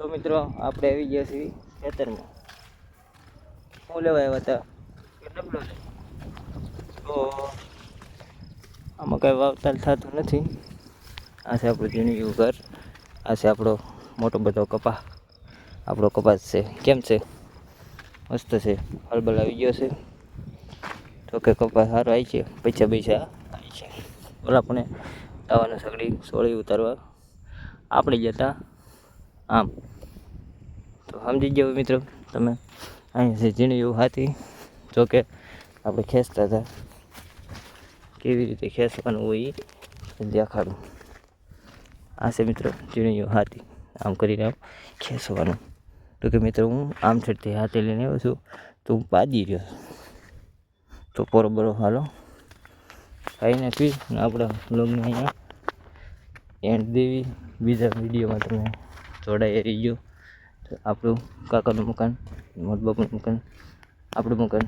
તો મિત્રો, આપણે આવી ગયા છીએ ખેતરમાં. શું લેવા આવ્યા હતા? તો આમાં કાંઈ વાવતાલ થતું નથી. આ છે આપણું ઝીણિયું ઘર. આ છે આપણો મોટો બધો કપા. આપણો કપાસ છે. કેમ છે? મસ્ત છે. હળબલ આવી ગયો છે. તો કે કપાસ સારો આવી છે. પૈસા પૈસા આવી છે. ઓલા પણ દાવાનો સગડી સોળી ઉતારવા. આપણે જતા આમ. તો સમજી ગયા મિત્રો તમે અહીં છે ઝીણિયું હાથી જો કે આપણે ખેંચતા હતા કેવી રીતે ખેંચવાનું હોય એ દેખાડું આ છે મિત્રો ઝીણિયું હાથી આમ કરીને આમ ખેંચવાનું તો કે મિત્રો હું આમ છેડથી હાથે લઈને આવ્યો છું તો હું પાજી રહ્યો છું. તો બરોબર હાલો ખાઈ નાખી ને આપણા બ્લોગને અહીંયા એન્ડ દેવી બીજા વિડીયોમાં તમે જોડાઈ રહીજો તો આપણું કાકાનું મકાન મોટબાપુનું મકાન આપણું મકાન.